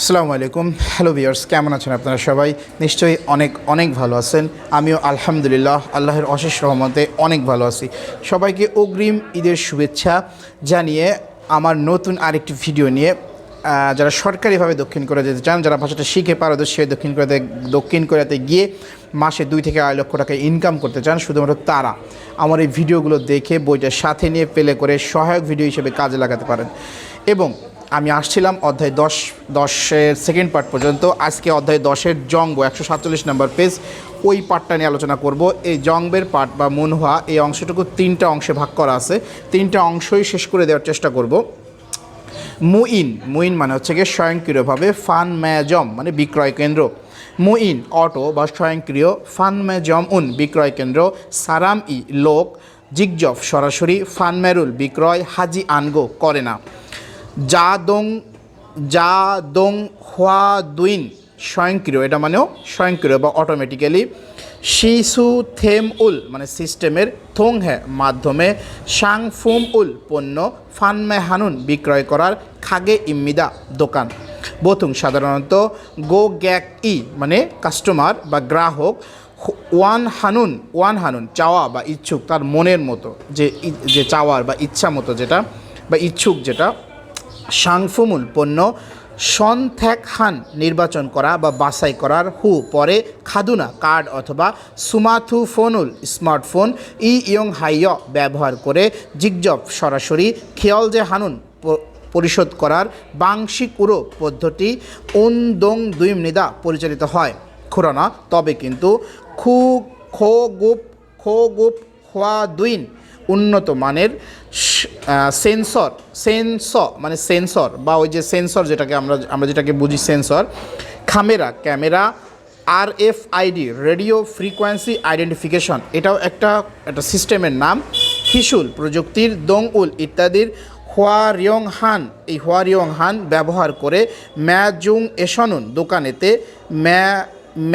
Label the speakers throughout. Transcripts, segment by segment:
Speaker 1: আসসালামু আলাইকুম। Hello viewers কেমন আছেন আপনারা সবাই? নিশ্চয়ই অনেক অনেক ভালো আছেন। আমিও আলহামদুলিল্লাহ আল্লাহর অশেষ রহমতে অনেক ভালো আছি। সবাইকে অগ্রিম ঈদের শুভেচ্ছা জানিয়ে আমার নতুন আরেকটি ভিডিও নিয়ে যারা সরকারিভাবে দক্ষিণ কোরিয়া যেতে চান, যারা ভাষাটা শিখে পারদর্শী দক্ষিণ কোরিয়াতে দক্ষিণ কোরিয়াতে গিয়ে মাসে দুই থেকে আড়াই লক্ষ টাকা ইনকাম করতে চান, শুধুমাত্র তারা আমার এই ভিডিওগুলো দেখে বইটা সাথে নিয়ে পেলে করে সহায়ক ভিডিও হিসেবে কাজে লাগাতে পারেন। এবং আমি আসছিলাম অধ্যায় দশ, দশের সেকেন্ড পার্ট পর্যন্ত। আজকে অধ্যায় দশের জঙ্গ, একশো সাতচল্লিশ নম্বর পেজ ওই পার্টটা নিয়ে আলোচনা করব। এই জঙ্গের পার্ট বা মুনহা, এই অংশটুকু তিনটা অংশে ভাগ করা আছে। তিনটা অংশই শেষ করে দেওয়ার চেষ্টা করব। মুইন মুইন মানে হচ্ছে গিয়ে স্বয়ংক্রিয়ভাবে ফান ম্যাজম মানে বিক্রয় কেন্দ্র। মুইন, অটো বা স্বয়ংক্রিয় ফান ম্যাজম উন বিক্রয় কেন্দ্র। সারাম ই লোক। জিগজফ, সরাসরি ফান মেরুল বিক্রয়। হাজি আনগো করে না। যা দং যা দং হোয়া দুইন স্বয়ংক্রিয়, এটা মানেও স্বয়ংক্রিয় বা অটোমেটিক্যালি শিশু থেম উল মানে সিস্টেমের থোং হ্যাঁ মাধ্যমে সাং ফুম উল পণ্য ফানমে হানুন বিক্রয় করার খাগে ইম্মিদা দোকান। বোথুং সাধারণত গো গ্যাক ই মানে কাস্টমার বা গ্রাহক, ওয়ান হানুন ওয়ান হানুন চাওয়া বা ইচ্ছুক তার মনের মতো, যে যে চাওয়ার বা ইচ্ছা মতো যেটা, বা ইচ্ছুক যেটা সাংফুমুল পণ্য সনথ্যাক হান নির্বাচন করা বা বাছাই করার হু পরে খাদুনা, কার্ড অথবা সুমাথু ফোনুল স্মার্টফোন ই ইয়ং হাইয় ব্যবহার করে জিগজব সরাসরি খেয়ল যে হানুন পরিশোধ করার বাংশিক উড়ো পদ্ধতি উন দং দুই মৃদা পরিচালিত হয়। খুরানা, তবে কিন্তু খু খো গুপ খো গুপ খোয়া দুইন উন্নত মানের সেন্সর সেন্সর মানে সেন্সর বা ওই যে সেন্সর যেটাকে আমরা আমরা যেটাকে বুঝি sensor camera camera R F ID radio frequency identification এটাও একটা একটা সিস্টেমের নাম। হিসুল প্রযুক্তির দং উল ইত্যাদির হোয়ারিয়ং হান এই হোয়ারিয়ং হান ব্যবহার করে ম্যাজুং এসনুন দোকানেতে ম্যা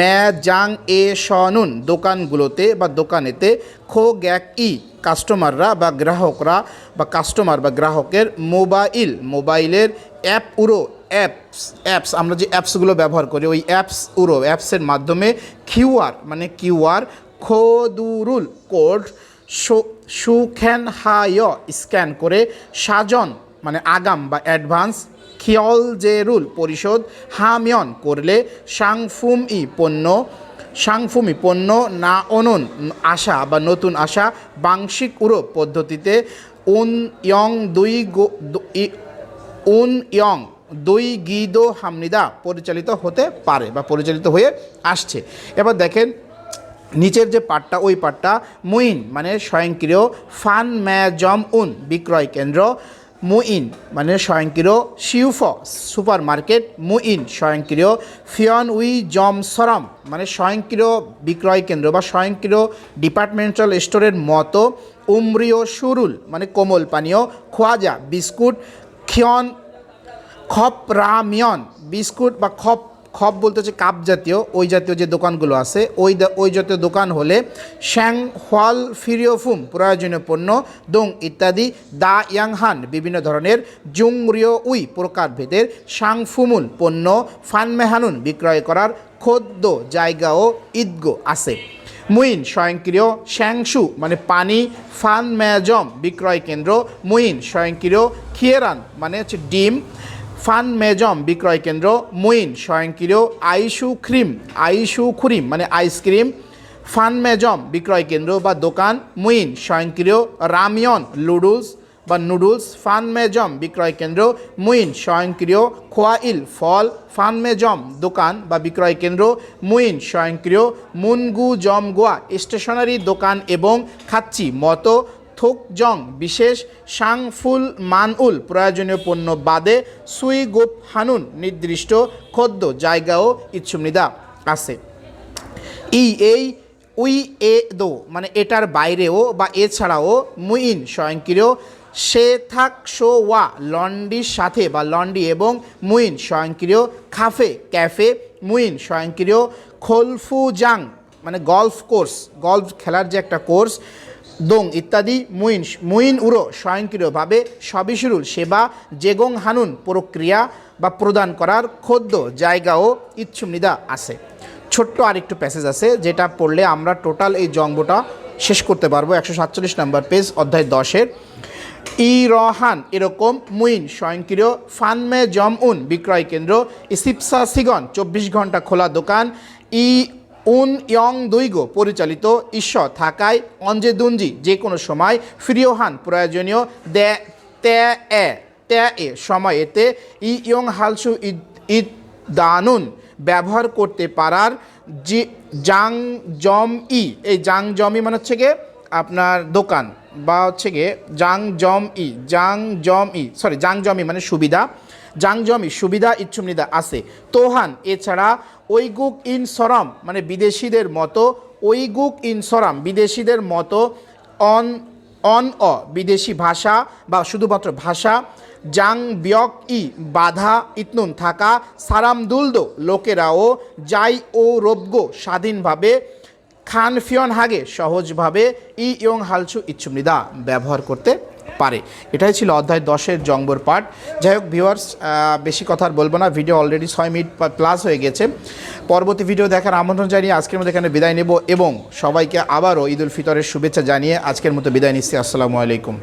Speaker 1: ম্যাজাং এ সনুন দোকানগুলোতে বা দোকানেতে খো গ্যাক ই কাস্টমাররা বা গ্রাহকরা বা কাস্টমার বা গ্রাহকের মোবাইল, মোবাইলের অ্যাপ উড়ো অ্যাপস অ্যাপস, আমরা যে অ্যাপসগুলো ব্যবহার করি, ওই অ্যাপস উড়ো, অ্যাপসের মাধ্যমে কিউআর মানে কিউআর খোদুরুল কোড সুখ্যান হায় স্ক্যান করে সাজন মানে আগাম বা অ্যাডভান্স খিয়ল যে রুল পরিশোধ হামিয়ন করলে সাংফুম ই পণ্য, সাংফুমি পণ্য না অনন আশা বা নতুন আশা বাংশিক উড়ো পদ্ধতিতে উন ইয়ং দুই গো উন ইয়ং দুই গিদো হামনিদা পরিচালিত হতে পারে বা পরিচালিত হয়ে আসছে। এবার দেখেন, নিচের যে পাটটা, ওই পাটটা মুইন মানে স্বয়ংক্রিয় ফান ম্যাজম উন বিক্রয় কেন্দ্র। মুইন মানে স্বয়ংক্রিয় শিউফ সুপার মার্কেট মুইন, স্বয়ংক্রিয় ফিয়ন উই জম সরম মানে স্বয়ংক্রিয় বিক্রয় কেন্দ্র বা স্বয়ংক্রিয় ডিপার্টমেন্টাল স্টোরের মতো উমরিও সুরুল মানে কোমল পানীয়, খোয়াজা, বিস্কুট, খিয়ন খপ রামিয়ন বিস্কুট বা খপ খপ বলতে হচ্ছে কাপ জাতীয়, ওই জাতীয় যে দোকানগুলো আছে, ওই ওই জাতীয় দোকান হলে শ্যাং হল ফিরিওফুম প্রয়োজনীয় পণ্য, দং ইত্যাদি, দা ইয়াংহান বিভিন্ন ধরনের জুংরিও উই প্রকারভেদের সাংফুমুল পণ্য ফানমেহানুন বিক্রয় করার খোদ্দ জায়গা ও ঈদগো আছে। মুইন স্বয়ংক্রিয় শ্যাংশু মানে পানি, ফান ম্যাজম বিক্রয় কেন্দ্র, মুইন স্বয়ংক্রিয় খিয়েরান মানে হচ্ছে ডিম ফান মেজম বিক্রয় কেন্দ্র, মুইন স্বয়ংক্রিয় আইসু ক্রিম, আইসু খুরিম মানে আইসক্রিম ফান মেজম বিক্রয় কেন্দ্র বা দোকান, মুইন স্বয়ংক্রিয় রামিয়ন লুডুলস বা নুডলস, ফান মেজম বিক্রয় কেন্দ্র, মুইন স্বয়ংক্রিয় খোয়াইল ফল, ফান মেজম দোকান বা বিক্রয় কেন্দ্র, মুইন স্বয়ংক্রিয় মুনগু জম গোয়া স্টেশনারি দোকান এবং খাচ্ছি মতো থোকজং বিশেষ সাংফুল মানউল প্রয়োজনীয় পণ্য বাদে সুই গোপ হানুন, নির্দিষ্ট খদ্য জায়গাও ইচ্ছুমনিদা আছে। ই এই উই এ দো মানে এটার বাইরেও বা এছাড়াও মুইন, স্বয়ংক্রিয় সে থাক শো ওয়া লন্ডির সাথে বা লন্ডি এবং মুইন, স্বয়ংক্রিয় খাফে, ক্যাফে, মুইন, স্বয়ংক্রিয় খোলফুজাং মানে গলফ কোর্স, গলফ খেলার যে একটা কোর্স দোং ইত্যাদি, মুইন মুইন উড়ো স্বয়ংক্রিয়ভাবে সবিশুরুল সেবা, জেগং হানুন প্রক্রিয়া বা প্রদান করার খদ্য জায়গাও ইচ্ছুমনিদা আছে। ছোট্ট আরেকটু প্যাসেজ আছে, যেটা পড়লে আমরা টোটাল এই জঙ্গটা শেষ করতে পারব, একশো সাতচল্লিশ নম্বর পেজ অধ্যায় দশের। ই রহান, এরকম মুইন স্বয়ংক্রিয় ফানমে জম উন বিক্রয় কেন্দ্র ইসিপসা সিগন চব্বিশ ঘণ্টা খোলা দোকান, ই উন ইয়ং দুইগো পরিচালিত ঈশ্বর থাকায় অঞ্জে দুঞ্জি যে কোনো সময় ফ্রিওহান প্রয়োজনীয় দে, তে, এ তে, এ সময় এতে ই ইয়ং হালসু ইদ দানুন ব্যবহার করতে পারার যে জাং জম ই। এই জাং জমি মানে হচ্ছে গিয়ে আপনার দোকান বা হচ্ছে গিয়ে জাং জম ই, জাং জম ই সরি জাং জমি মানে সুবিধা, জাং জমি সুবিধা ইচ্ছুমনিদা আছে। তোহান, এছাড়া ওইগুক ইন সরম মানে বিদেশিদের মতো ওইগুক ইন সরাম, বিদেশিদের মতো, অন অন অ, বিদেশি ভাষা বা শুধুমাত্র ভাষা, জাং বিয়ক ই, বাধা ইতনুন থাকা, সারাম দুলদো, লোকেরাও যাই ও রোবগো, স্বাধীনভাবে, খান ফিয়ন হাগে, সহজভাবে, ই ইয়ং হালচু ইচ্ছুমৃদা ব্যবহার করতে পারে। এটাই ছিল অধ্যায় দশের জঙ্গর পাঠ। যাই হোক ভিউয়ার্স বেশি কথা আর বলব না। ভিডিও অলরেডি ছয় মিনিট প্লাস হয়ে গেছে। পরবর্তী ভিডিও দেখার আমন্ত্রণ জানিয়ে আজকের মতো এখানে বিদায় নেব এবং সবাইকে আবারও ঈদ উল ফিতরের শুভেচ্ছা জানিয়ে আজকের মতো বিদায় নিচ্ছি। আসসালামু আলাইকুম।